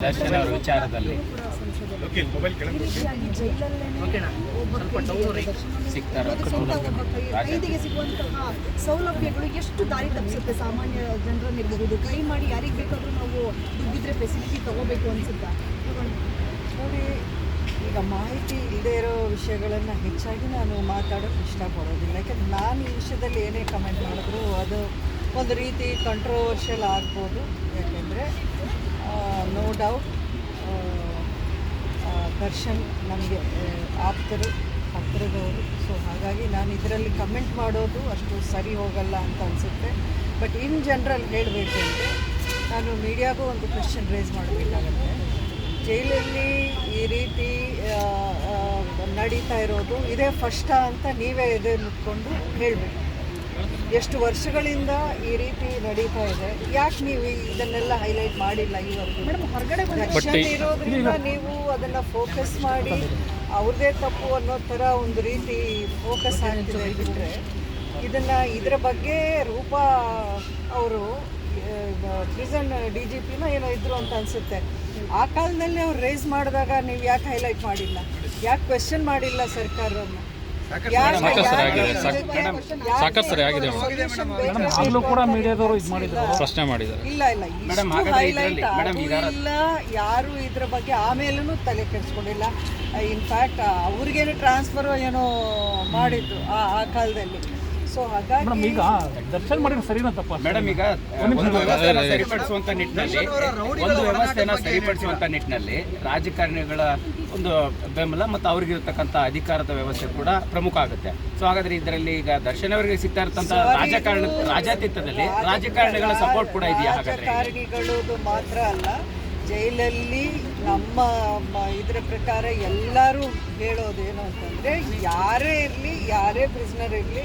ದರ್ಶನ್ ಅವರ ವಿಚಾರದಲ್ಲಿ ಸಿಗ್ತಾರ ಸಿಗುವಂತಹ ಸೌಲಭ್ಯಗಳು ಎಷ್ಟು ದಾರಿ ತಪ್ಪಿಸುತ್ತೆ ಸಾಮಾನ್ಯ ಜನರನ್ನಿರಬಹುದು ಕೈ ಮಾಡಿ ಯಾರಿಗೆ ಬೇಕಾದ್ರೂ ನಾವು ದುಡ್ಡಿದ್ರೆ ಫೆಸಿಲಿಟಿ ತಗೋಬೇಕು ಅನ್ಸುತ್ತಾ? ನೋಡಿ ಈಗ ಮಾಹಿತಿ ಇಲ್ಲದೆ ಇರೋ ವಿಷಯಗಳನ್ನು ಹೆಚ್ಚಾಗಿ ನಾನು ಮಾತಾಡೋಕೆ ಇಷ್ಟಪಡೋದಿಲ್ಲ. ಯಾಕಂದ್ರೆ ನಾನು ಈ ವಿಷಯದಲ್ಲಿ ಏನೇ ಕಮೆಂಟ್ ಮಾಡಿದ್ರು ಅದು ಒಂದು ರೀತಿ ಕಂಟ್ರೋವರ್ಷಿಯಲ್ ಆಗ್ಬೋದು. ಯಾಕೆಂದರೆ ಡೌಟ್ ದರ್ಶನ್ ನಮಗೆ ಆಪ್ತರು, ಹತ್ತಿರದವರು. ಸೊ ಹಾಗಾಗಿ ನಾನು ಇದರಲ್ಲಿ ಕಮೆಂಟ್ ಮಾಡೋದು ಅಷ್ಟು ಸರಿ ಹೋಗಲ್ಲ ಅಂತ ಅನಿಸುತ್ತೆ. ಬಟ್ ಇನ್ ಜನರಲ್ ಹೇಳಬೇಕು ಅಂದರೆ, ನಾನು ಮೀಡಿಯಾಗೂ ಒಂದು ಕ್ವೆಶನ್ ರೇಸ್ ಮಾಡಬೇಕಾಗತ್ತೆ. ಜೈಲಲ್ಲಿ ಈ ರೀತಿ ನಡೀತಾ ಇರೋದು, ಇದೇ ಫಸ್ಟಾ ಅಂತ ನೀವೇ ಎದೆ ಮುಟ್ಕೊಂಡು ಹೇಳಬೇಕು. ಎಷ್ಟು ವರ್ಷಗಳಿಂದ ಈ ರೀತಿ ನಡೀತಾ ಇದೆ? ಯಾಕೆ ನೀವು ಇದನ್ನೆಲ್ಲ ಹೈಲೈಟ್ ಮಾಡಿಲ್ಲ ಇವತ್ತು ಮೇಡಮ್ ಹೊರಗಡೆ ಇರೋದ್ರಿಂದ ನೀವು ಅದನ್ನ ಫೋಕಸ್ ಮಾಡಿ ಅವ್ರದೇ ತಪ್ಪು ಅನ್ನೋ ಥರ ಒಂದು ರೀತಿ ಫೋಕಸ್ ಆಗ್ತಿದೆ ಬಿಟ್ಟರೆ ಇದನ್ನ ಇದರ ಬಗ್ಗೆ ರೂಪ ಅವರು ಪ್ರಿಸನ್ ಡಿ ಜಿ ಪಿನ ಏನೋ ಇದ್ರು ಅಂತ ಅನ್ಸುತ್ತೆ. ಆ ಕಾಲದಲ್ಲಿ ಅವ್ರು ರೇಸ್ ಮಾಡಿದಾಗ ನೀವು ಯಾಕೆ ಹೈಲೈಟ್ ಮಾಡಿಲ್ಲ? ಯಾಕೆ ಕ್ವೆಶನ್ ಮಾಡಿಲ್ಲ ಸರ್ಕಾರವನ್ನು? ಸಾಕಷ್ಟು ಸರಿ ಆಗಿದೆ. ಆಗ್ಲೂ ಕೂಡ ಮೀಡಿಯಾದವರು ಇದು ಮಾಡಿದ್ರು. ಪ್ರಶ್ನೆ ಮಾಡಿದ್ದಾರೆ. ಇಲ್ಲ ಇಲ್ಲ. ಇಷ್ಟು ಈಗ- ಇಲ್ಲ ಯಾರು ಇದ್ರ ಬಗ್ಗೆ ಆಮೇಲೂ ತಲೆ ಕೆಡಿಸ್ಕೊಂಡಿಲ್ಲ. ಇನ್ಫ್ಯಾಕ್ಟ್ ಅವ್ರಿಗೇನು ಟ್ರಾನ್ಸ್ಫರ್ ಏನೋ ಮಾಡಿದ್ರು ಆ ಆ ಕಾಲದಲ್ಲಿ. ಸೊ ಹಾಗಾಗಿ ಮೇಡಮ್ ಈಗ ದರ್ಶನ್ ಮಾಡಿದ್ರೆ ಸರಿನಾ ತಪ್ಪ ಮೇಡಮ್ ಈಗ ಒಂದು ವ್ಯವಸ್ಥೆನ ಸರಿಪಡಿಸುವಂತ ನಿಟ್ಟಿನಲ್ಲಿ ಒಂದು ವ್ಯವಸ್ಥೆನ ಸರಿಪಡಿಸುವಂತ ನಿಟ್ಟಿನಲ್ಲಿ ರಾಜಕಾರಣಿಗಳ ಒಂದು ಬೆಂಬಲ ಮತ್ತು ಅವ್ರಿಗಿರ್ತಕ್ಕಂಥ ಅಧಿಕಾರದ ವ್ಯವಸ್ಥೆ ಕೂಡ ಪ್ರಮುಖ ಆಗುತ್ತೆ. ಸೊ ಹಾಗಾದ್ರೆ ಇದರಲ್ಲಿ ಈಗ ದರ್ಶನ್ ಅವರಿಗೆ ಸಿಗ್ತಾ ಇರ್ತಂತ ರಾಜಕಾರಣ ರಾಜಾತೀತದಲ್ಲಿ ರಾಜಕಾರಣಿಗಳ ಸಪೋರ್ಟ್ ಕೂಡ ಇದೆಯಾ ಹಾಗಾದ್ರೆ? ರಾಜಕಾರಣಿಗಳದು ಮಾತ್ರ ಅಲ್ಲ ಜೈಲಲ್ಲಿ ನಮ್ಮ ಮ- ಇದ್ರ ಪ್ರಕಾರ ಎಲ್ಲರೂ ಹೇಳೋದೇನು ಅಂತಂದರೆ ಯಾರೇ ಇರಲಿ ಯಾರೇ ಪ್ರಿಸ್ನರ್ ಇರಲಿ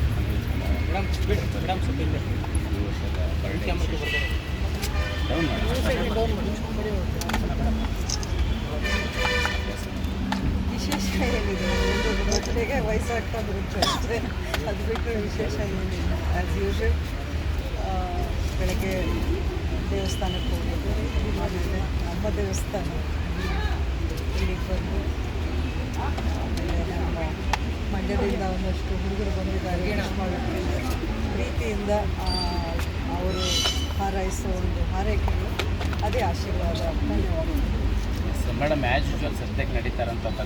ವಿಶೇಷ ಏನಿದೆ? ಒಂದು ಬರ್ತ್ಡೇಗೆ ವಯಸ್ಸಾಗ್ತಾ ಬರುತ್ತೆ ಅಷ್ಟೇ. ಅದು ಬಿಟ್ಟರೆ ವಿಶೇಷ ಏನಿಲ್ಲ. ಆ್ಯಸ್ ಯೂಶುವಲ್ ಬೆಳಗ್ಗೆ ದೇವಸ್ಥಾನಕ್ಕೆ ಹೋಗೋದು ಆಮೇಲೆ ನಮ್ಮ ದೇವಸ್ಥಾನ. ಇಲ್ಲಿಗೆ ಬಂದು ಆಮೇಲೆ ನಮ್ಮ ಮಂಡ್ಯದಿಂದ ಒಂದಷ್ಟು ಹುಡುಗರು ಬಂದಿದ್ದಾರೆ. wish ಪ್ರೀತಿಯಿಂದ ಅವರು ಹಾರೈಸೋ ಒಂದು ಹಾರೈಕೆಗಳು ಅದೇ ಆಶೀರ್ವಾದ ಹೇಳ್ಬೋದು. ಮೇಡಮ್ ಆ್ಯಸ್ ಯೂಶುವಲ್ ಸದ್ಯಕ್ಕೆ ನಡೀತಾರಂತ